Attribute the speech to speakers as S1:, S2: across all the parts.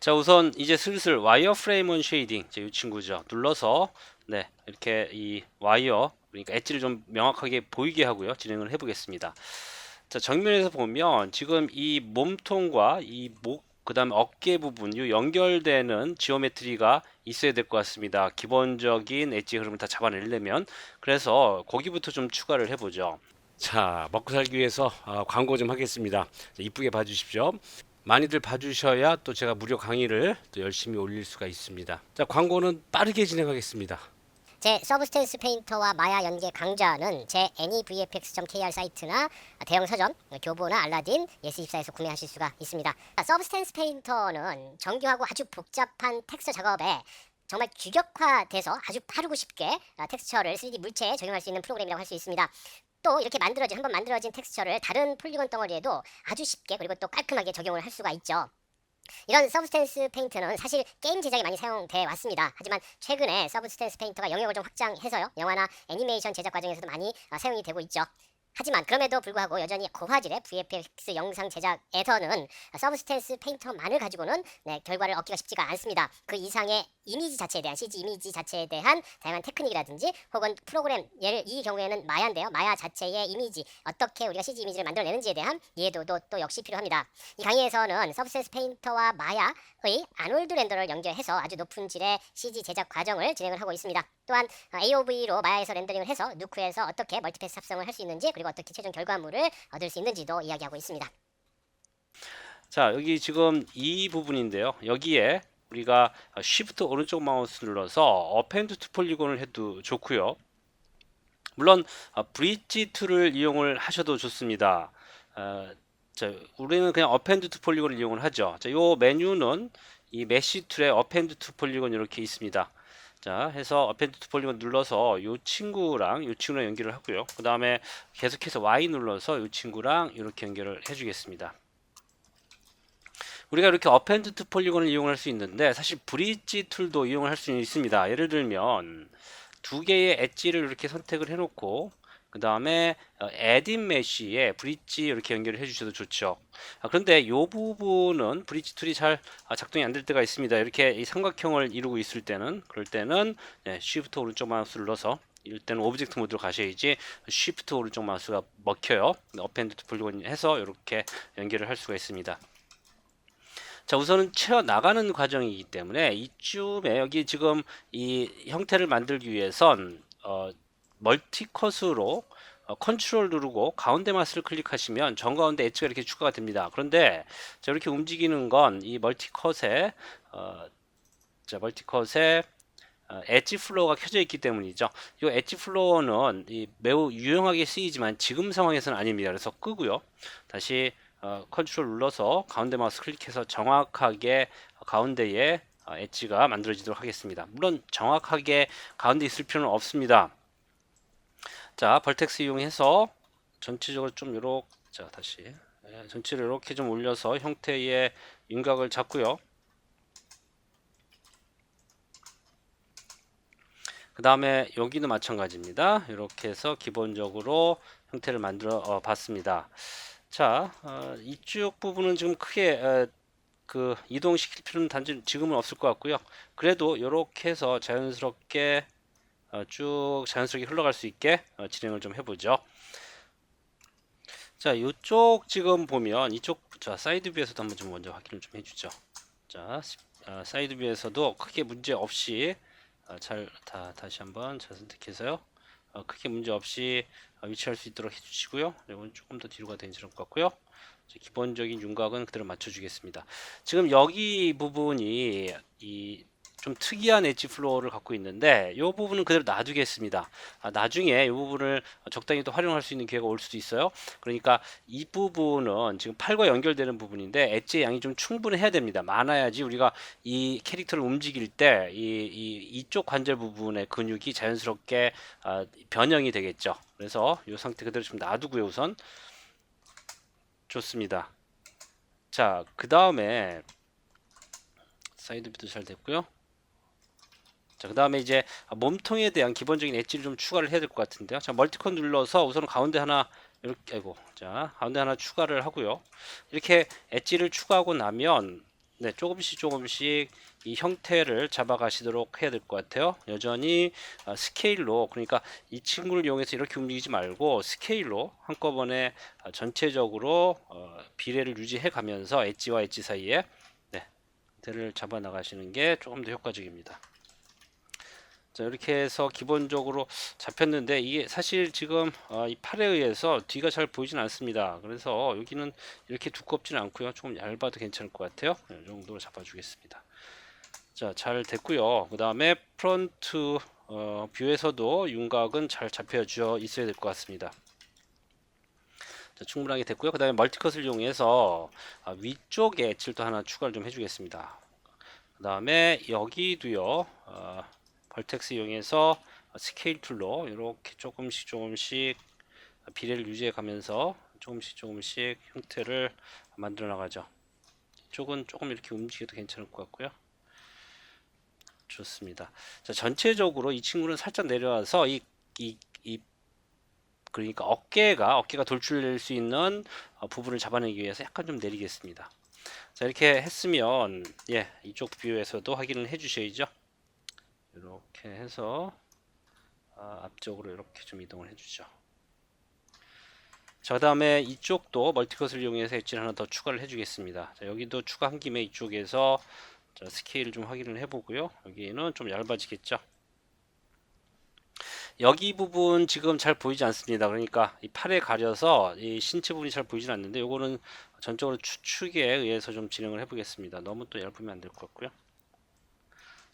S1: 자 우선 이제 슬슬 와이어 프레임 온 쉐이딩 이제 이 친구죠. 눌러서 네 이렇게 이 와이어 그러니까 엣지를 좀 명확하게 보이게 하고요. 진행을 해보겠습니다. 자 정면에서 보면 지금 이 몸통과 이목 그 다음에 어깨 부분 이 연결되는 지오메트리가 있어야 될 것 같습니다. 기본적인 엣지 흐름을 다 잡아내려면. 그래서 거기부터 좀 추가를 해보죠. 자 먹고 살기 위해서 아, 광고 좀 하겠습니다. 자, 이쁘게 봐주십시오 많이들 봐주셔야 또 제가 무료 강의를 또 열심히 올릴 수가 있습니다. 자, 광고는 빠르게 진행하겠습니다.
S2: 제 서브스텐스 페인터와 마야 연계 강좌는 제 anyvfx.kr 사이트나 대형 서점, 교보나 알라딘, 예스24에서 구매하실 수가 있습니다. 서브스텐스 페인터는 정교하고 아주 복잡한 텍스처 작업에 정말 규격화돼서 아주 빠르고 쉽게 어, 텍스처를 3D 물체에 적용할 수 있는 프로그램이라고 할 수 있습니다. 또 이렇게 만들어진 한번 만들어진 텍스처를 다른 폴리곤 덩어리에도 아주 쉽게 그리고 또 깔끔하게 적용을 할 수가 있죠. 이런 서브스텐스 페인트는 사실 게임 제작에 많이 사용돼 왔습니다. 하지만 최근에 서브스텐스 페인터가 영역을 좀 확장해서요. 영화나 애니메이션 제작 과정에서도 많이 어, 사용이 되고 있죠. 하지만 그럼에도 불구하고 여전히 고화질의 VFX 영상 제작에서는 서브스텐스 페인터만을 가지고는 네, 결과를 얻기가 쉽지가 않습니다. 그 이상의 이미지 자체에 대한 CG 이미지 자체에 대한 다양한 테크닉이라든지 혹은 프로그램 예를 이 경우에는 마야인데요. 마야 자체의 이미지 어떻게 우리가 CG 이미지를 만들어내는지에 대한 이해도도 또 역시 필요합니다. 이 강의에서는 서브스텐스 페인터와 마야의 아놀드 렌더를 연결해서 아주 높은 질의 CG 제작 과정을 진행을 하고 있습니다. 또한 AOV로 마야에서 렌더링을 해서 누크에서 어떻게 멀티패스 합성을 할 수 있는지 그리고 어떻게 최종 결과물을 얻을 수 있는지도 이야기하고 있습니다.
S1: 자, 여기 지금 이 부분인데요. 여기에 우리가 Shift 오른쪽 마우스 눌러서 어펜드 투 폴리곤을 해도 좋고요. 물론 어, 브릿지 툴을 이용을 하셔도 좋습니다. 어, 자, 우리는 그냥 어펜드 투 폴리곤을 이용을 하죠. 자, 요 메뉴는 이 메시 툴에 어펜드 투 폴리곤 이렇게 있습니다. 자, 해서 어펜드 투 폴리곤 눌러서 요 친구랑 요 친구랑 연결을 하고요. 그 다음에 계속해서 Y 눌러서 요 친구랑 이렇게 연결을 해주겠습니다. 우리가 이렇게 어펜드 투 폴리곤을 이용할 수 있는데 사실 브릿지 툴도 이용할 수 있습니다. 예를 들면 두 개의 엣지를 이렇게 선택을 해놓고 그 다음에 에딘 메시에 브릿지 이렇게 연결을 해주셔도 좋죠. 아, 그런데 이 부분은 브릿지 툴이 잘 아, 작동이 안 될 때가 있습니다. 이렇게 이 삼각형을 이루고 있을 때는 그럴 때는 네, Shift 오른쪽 마우스를 눌러서 이럴 때는 오브젝트 모드로 가셔야지 Shift 오른쪽 마우스가 먹혀요. 투 폴리곤 해서 이렇게 연결을 할 수가 있습니다. 자 우선은 채워 나가는 과정이기 때문에 이쯤에 여기 지금 이 형태를 만들기 위해선 어, 멀티컷으로 어, 컨트롤 누르고 가운데 마스를 클릭하시면 정가운데 엣지가 이렇게 추가가 됩니다. 그런데 자, 이렇게 움직이는 건 이 멀티컷에 어, 자 멀티컷에 어, 엣지 플로어가 켜져 있기 때문이죠. 이 엣지 플로어는 이 매우 유용하게 쓰이지만 지금 상황에서는 아닙니다. 그래서 끄고요. 다시 어, 컨트롤 눌러서 가운데 마우스 클릭해서 정확하게 가운데에 어, 엣지가 만들어지도록 하겠습니다. 물론 정확하게 가운데 있을 필요는 없습니다. 자, 벌텍스 이용해서 전체적으로 좀 요렇게 자, 다시 예, 전체를 이렇게 좀 올려서 형태의 윤곽을 잡고요. 그 다음에 여기는 마찬가지입니다. 이렇게 해서 기본적으로 형태를 만들어 어, 봤습니다. 자, 어, 이쪽 부분은 지금 크게 어, 그 이동시킬 필요는 단지 지금은 없을 것 같고요. 그래도 이렇게 해서 자연스럽게 어, 쭉 자연스럽게 흘러갈 수 있게 어, 진행을 좀 해보죠. 자, 이쪽 지금 보면 이쪽 자 사이드 뷰에서도 한번 좀 먼저 확인을 좀 해주죠. 자, 어, 사이드 뷰에서도 크게 문제 없이 어, 잘다 다시 한번 잘 선택해서요. 어, 크게 문제 없이 어, 위치할 수 있도록 해주시고요. 이건 조금 더 뒤로 가도 괜찮을 것 같고요. 기본적인 윤곽은 그대로 맞춰주겠습니다. 지금 여기 부분이 이 좀 특이한 엣지 플로어를 갖고 있는데 이 부분은 그대로 놔두겠습니다. 아, 나중에 이 부분을 적당히 또 활용할 수 있는 기회가 올 수도 있어요. 그러니까 이 부분은 지금 팔과 연결되는 부분인데 엣지의 양이 좀 충분해야 됩니다. 많아야지 우리가 이 캐릭터를 움직일 때 이 이, 이쪽 관절 부분의 근육이 자연스럽게 아, 변형이 되겠죠. 그래서 이 상태 그대로 좀 놔두고요 우선 좋습니다. 자, 그 다음에 사이드 뷰도 잘 됐고요. 자, 그 다음에 이제 몸통에 대한 기본적인 엣지를 좀 추가를 해야 될 것 같은데요. 자, 멀티컨 눌러서 우선 가운데 하나 이렇게 아이고 자 가운데 하나 추가를 하고요. 이렇게 엣지를 추가하고 나면 네, 조금씩 조금씩 이 형태를 잡아 가시도록 해야 될 것 같아요. 여전히 어, 스케일로 그러니까 이 친구를 이용해서 이렇게 움직이지 말고 스케일로 한꺼번에 어, 전체적으로 어, 비례를 유지해 가면서 엣지와 엣지 사이에 네, 형태를 잡아 나가시는 게 조금 더 효과적입니다. 자, 이렇게 해서 기본적으로 잡혔는데 이게 사실 지금 어, 이 팔에 의해서 뒤가 잘 보이진 않습니다. 그래서 여기는 이렇게 두껍지는 않고요. 조금 얇아도 괜찮을 것 같아요. 네, 이 정도로 잡아 주겠습니다. 자, 잘 됐고요. 그 다음에 프론트 어, 뷰에서도 윤곽은 잘 잡혀져 있어야 될 것 같습니다. 자, 충분하게 됐고요. 그 다음에 멀티컷을 이용해서 아, 위쪽에 또 하나 추가를 좀 해주겠습니다. 그 다음에 여기도요. 어, 벌텍스 이용해서 스케일 툴로 이렇게 조금씩 조금씩 비례를 유지해 가면서 조금씩 조금씩 형태를 만들어 나가죠. 이쪽은 조금 이렇게 움직여도 괜찮을 것 같고요. 좋습니다. 자, 전체적으로 이 친구는 살짝 내려와서 이, 이, 이 그러니까 어깨가 어깨가 돌출될 수 있는 어, 부분을 잡아내기 위해서 약간 좀 내리겠습니다. 자, 이렇게 했으면 예, 이쪽 뷰에서도 확인을 해 주셔야죠. 이렇게 해서 아, 앞쪽으로 이렇게 좀 이동을 해주죠. 자, 그다음에 이쪽도 멀티컷을 이용해서 엣지를 하나 더 추가를 해주겠습니다. 자, 여기도 추가한 김에 이쪽에서 자, 스케일을 좀 확인을 해보고요. 여기는 좀 얇아지겠죠. 여기 부분 지금 잘 보이지 않습니다. 그러니까 이 팔에 가려서 이 신체 부분이 잘 보이진 않는데 요거는 전적으로 추측에 의해서 좀 진행을 해보겠습니다. 너무 또 얇으면 안 될 것 같고요.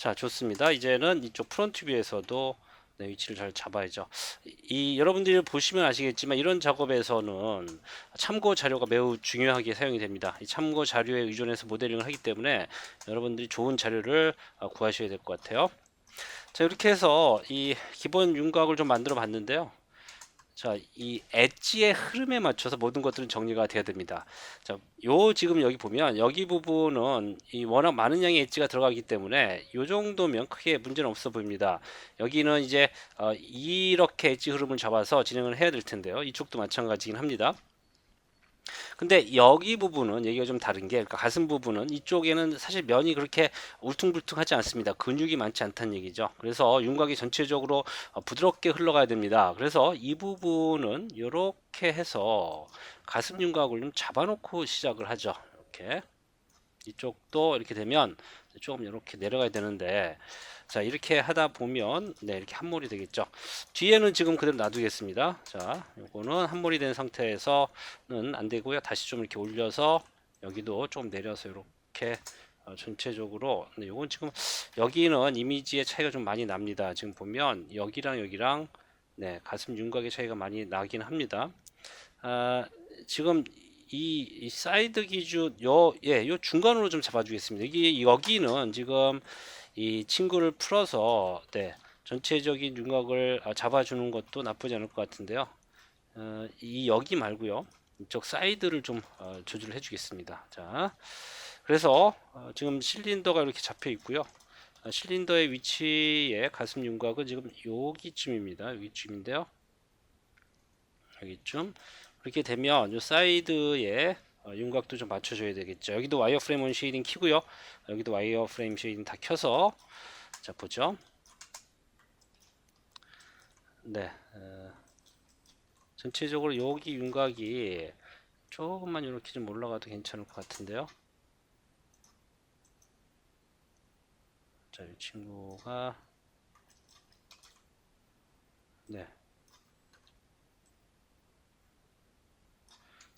S1: 자, 좋습니다. 이제는 이쪽 프론트 뷰에서도 네, 위치를 잘 잡아야죠. 이, 이 여러분들이 보시면 아시겠지만 이런 작업에서는 참고 자료가 매우 중요하게 사용이 됩니다. 이 참고 자료에 의존해서 모델링을 하기 때문에 여러분들이 좋은 자료를 어, 구하셔야 될 것 같아요. 자, 이렇게 해서 이 기본 윤곽을 좀 만들어 봤는데요. 자, 이 엣지의 흐름에 맞춰서 모든 것들은 정리가 돼야 됩니다. 자, 요 지금 여기 보면 여기 부분은 이 워낙 많은 양의 엣지가 들어가기 때문에 요 정도면 크게 문제는 없어 보입니다. 여기는 이제 어, 이렇게 엣지 흐름을 잡아서 진행을 해야 될 텐데요. 이쪽도 마찬가지긴 합니다. 근데 여기 부분은 얘기가 좀 다른 게 그러니까 가슴 부분은 이쪽에는 사실 면이 그렇게 울퉁불퉁하지 않습니다. 근육이 많지 않다는 얘기죠. 그래서 윤곽이 전체적으로 어, 부드럽게 흘러가야 됩니다. 그래서 이 부분은 이렇게 해서 가슴 윤곽을 좀 잡아놓고 시작을 하죠. 이렇게 이쪽도 이렇게 되면 조금 이렇게 내려가야 되는데 자 이렇게 하다 보면 네 이렇게 한몰이 되겠죠. 뒤에는 지금 그대로 놔두겠습니다. 자 요거는 한몰이 된 상태에서는 안 되고요. 다시 좀 이렇게 올려서 여기도 좀 내려서 이렇게 어, 전체적으로. 네, 요건 지금 여기는 이미지의 차이가 좀 많이 납니다. 지금 보면 여기랑 여기랑 네 가슴 윤곽의 차이가 많이 나긴 합니다. 아, 지금 이, 이 사이드 기준 요 예, 요 중간으로 좀 잡아주겠습니다. 여기 여기는 지금 이 친구를 풀어서 네, 전체적인 윤곽을 아, 잡아주는 것도 나쁘지 않을 것 같은데요. 어, 이 여기 말고요. 이쪽 사이드를 좀 어, 조절을 해주겠습니다. 자, 그래서 어, 지금 실린더가 이렇게 잡혀 있고요. 아, 실린더의 위치의 가슴 윤곽은 지금 여기쯤입니다. 여기쯤인데요. 여기쯤 그렇게 되면 이 사이드에 어, 윤곽도 좀 맞춰줘야 되겠죠. 여기도 와이어 프레임 온 쉐이딩 키고요. 여기도 와이어 프레임 쉐이딩 다 켜서 자 보죠. 네, 어, 전체적으로 여기 윤곽이 조금만 이렇게 좀 올라가도 괜찮을 것 같은데요. 자, 이 친구가 네.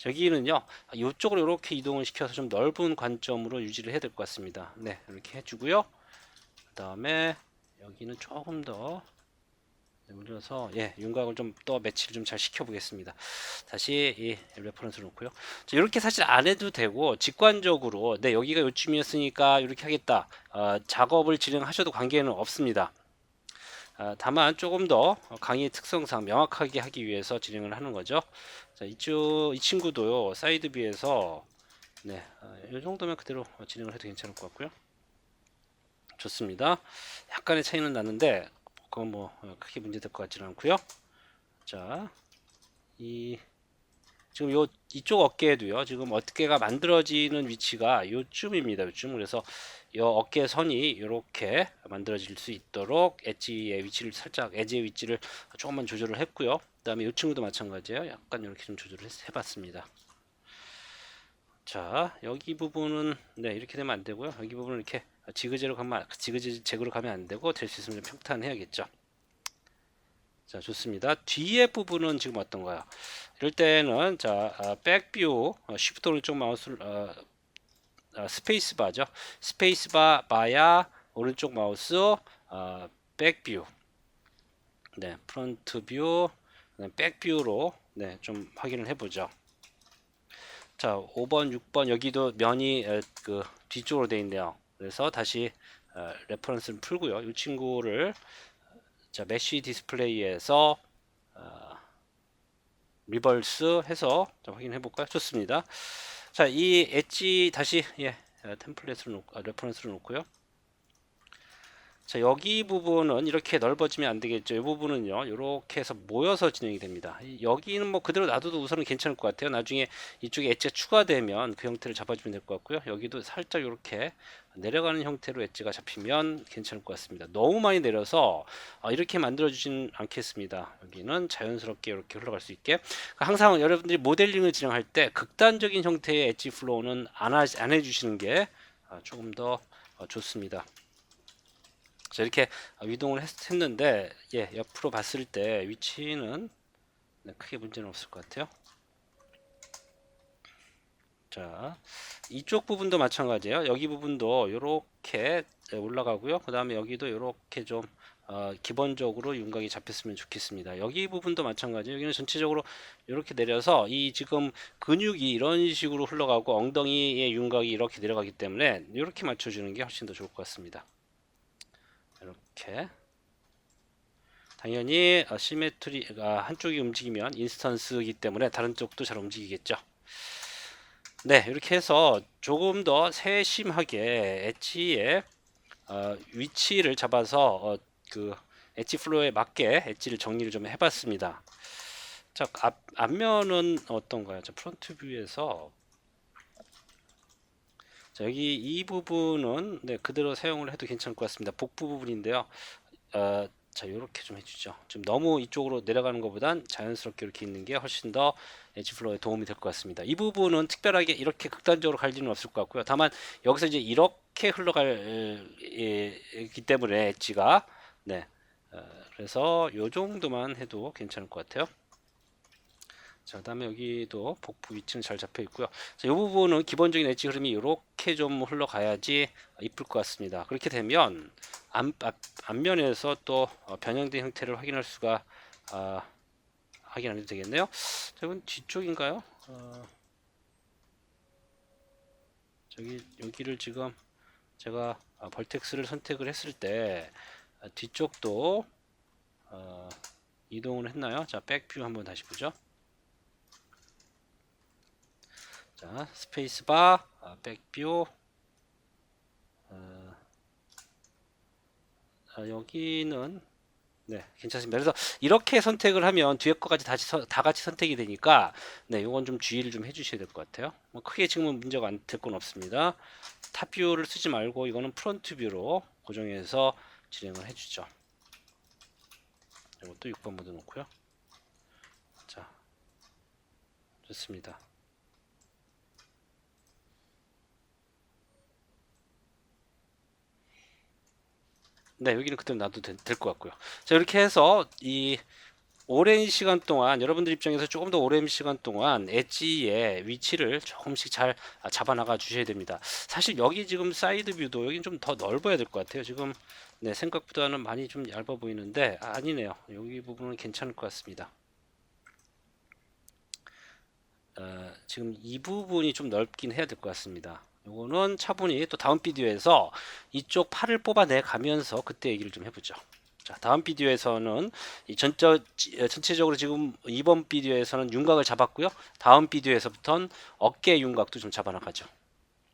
S1: 저기는요 이쪽으로 이렇게 이동을 시켜서 좀 넓은 관점으로 유지를 해야 될 것 같습니다. 네 이렇게 해주고요. 그 다음에 여기는 조금 더 네, 올려서 예 윤곽을 좀 더 매치를 좀 잘 시켜 보겠습니다. 다시 이 레퍼런스를 놓고요. 자, 이렇게 사실 안 해도 되고 직관적으로 네 여기가 요쯤이었으니까 이렇게 하겠다 어, 작업을 진행하셔도 관계는 없습니다. 아, 다만 조금 더 강의 특성상 명확하게 하기 위해서 진행을 하는 거죠. 자, 이쪽 이 친구도요 사이드 뷰에서 네, 아, 이 정도면 그대로 진행을 해도 괜찮을 것 같고요. 좋습니다. 약간의 차이는 나는데 그건 뭐 어, 크게 문제될 것 같지는 않고요. 자, 이 지금 요 이쪽 어깨에도요. 지금 어깨가 만들어지는 위치가 요쯤입니다. 요쯤. 그래서 요 어깨 선이 이렇게 만들어질 수 있도록 엣지의 위치를 살짝 엣지의 위치를 조금만 조절을 했고요. 그다음에 요 친구도 마찬가지예요. 약간 이렇게 좀 조절을 했- 해봤습니다. 자 여기 부분은 네 이렇게 되면 안 되고요. 여기 부분은 이렇게 지그재로 가면 지그재그로 가면 안 되고 될 수 있으면 좀 평탄해야겠죠. 자 좋습니다. 뒤에 부분은 지금 어떤가요? 이럴 때는 자 아, 백뷰 어, 쉬프트 오른쪽 마우스를 어, 아, 스페이스 바죠. 스페이스 바 바야 오른쪽 마우스 어, 백뷰 네 프론트 뷰 백뷰로 네 좀 확인을 해보죠. 자 5번 6번 여기도 면이 에, 그 뒤쪽으로 되어 있네요. 그래서 다시 어, 레퍼런스를 풀고요. 이 친구를 자 메쉬 디스플레이에서 어, 리버스 해서 좀 확인해 볼까요? 좋습니다. 자, 이 엣지 다시 예, 어, 템플릿으로 놓고 아, 레퍼런스로 놓고요. 자, 여기 부분은 이렇게 넓어지면 안 되겠죠. 이 부분은요. 이렇게 해서 모여서 진행이 됩니다. 이- 여기는 뭐 그대로 놔둬도 우선은 괜찮을 것 같아요. 나중에 이쪽에 엣지가 추가되면 그 형태를 잡아주면 될 것 같고요. 여기도 살짝 이렇게 내려가는 형태로 엣지가 잡히면 괜찮을 것 같습니다. 너무 많이 내려서 아, 이렇게 만들어 주진 않겠습니다. 여기는 자연스럽게 이렇게 흘러갈 수 있게 그러니까 항상 여러분들이 모델링을 진행할 때 극단적인 형태의 엣지 플로우는 안, 하, 안 해주시는 게 아, 조금 더 어, 좋습니다. 자, 이렇게 아, 위동을 했, 했는데 예, 옆으로 봤을 때 위치는 네, 크게 문제는 없을 것 같아요. 자, 이쪽 부분도 마찬가지예요. 여기 부분도 이렇게 올라가고요. 그 다음에 여기도 이렇게 좀 어, 기본적으로 윤곽이 잡혔으면 좋겠습니다. 여기 부분도 마찬가지예요. 여기는 전체적으로 이렇게 내려서 이 지금 근육이 이런 식으로 흘러가고 엉덩이의 윤곽이 이렇게 내려가기 때문에 이렇게 맞춰주는 게 훨씬 더 좋을 것 같습니다. 이렇게 당연히 어, 시메트리가 한쪽이 움직이면 인스턴스이기 때문에 다른 쪽도 잘 움직이겠죠. 네, 이렇게 해서 조금 더 세심하게 엣지의 어, 위치를 잡아서 어, 그 엣지 플로우에 맞게 엣지를 정리를 좀 해봤습니다. 자, 앞, 앞면은 어떤가요? 자, 프론트 뷰에서 자, 여기 이 부분은 네, 그대로 사용을 해도 괜찮을 것 같습니다. 복부 부분인데요. 어, 자, 이렇게 좀 해주죠. 좀 너무 이쪽으로 내려가는 것보단 자연스럽게 이렇게 있는 게 훨씬 더 엣지 플로우에 도움이 될 것 같습니다. 이 부분은 특별하게 이렇게 극단적으로 갈 일은 없을 것 같고요. 다만 여기서 이제 이렇게 흘러가기 때문에 엣지가 네, 어, 그래서 요 정도만 해도 괜찮을 것 같아요. 자, 그다음에 여기도 복부 위치는 잘 잡혀 있고요. 자, 이 부분은 기본적인 엣지 흐름이 이렇게 좀 흘러가야지 이쁠 것 같습니다. 그렇게 되면 앞, 앞, 앞면에서 또 어, 변형된 형태를 확인할 수가 아, 확인 안 해도 되겠네요. 자, 이건 뒤쪽인가요? 어, 저기 여기를 지금 제가 아, 벌텍스를 선택을 했을 때 아, 뒤쪽도 어, 이동을 했나요? 자, 백뷰 한번 다시 보죠. 자, 스페이스바, 아, 백뷰. 어, 아, 여기는 네, 괜찮습니다. 그래서 이렇게 선택을 하면 뒤에 거까지 다시 서- 다 같이 선택이 되니까 네, 요건 좀 주의를 좀 해주셔야 될 것 같아요. 뭐 크게 지금은 문제가 안 될 건 없습니다. 탑 뷰를 쓰지 말고 이거는 프론트 뷰로 고정해서 진행을 해주죠. 이것도 6번 모드 놓고요. 자, 좋습니다. 네, 여기는 그대로 놔도 될 것 같고요. 자, 이렇게 해서 이 오랜 시간 동안 여러분들 입장에서 조금 더 오랜 시간 동안 엣지의 위치를 조금씩 잘 아, 잡아나가 주셔야 됩니다. 사실 여기 지금 사이드 뷰도 여기 좀더 넓어야 될 것 같아요. 지금 네, 생각보다는 많이 좀 얇아 보이는데 아, 아니네요. 여기 부분은 괜찮을 것 같습니다. 어, 지금 이 부분이 좀 넓긴 해야 될 것 같습니다. 요거는 차분히 또 다음 비디오에서 이쪽 팔을 뽑아내 가면서 그때 얘기를 좀 해보죠. 자, 다음 비디오에서는 이 어, 전체적으로 지금 이번 비디오에서는 윤곽을 잡았고요. 다음 비디오에서부터는 어깨 윤곽도 좀 잡아나가죠.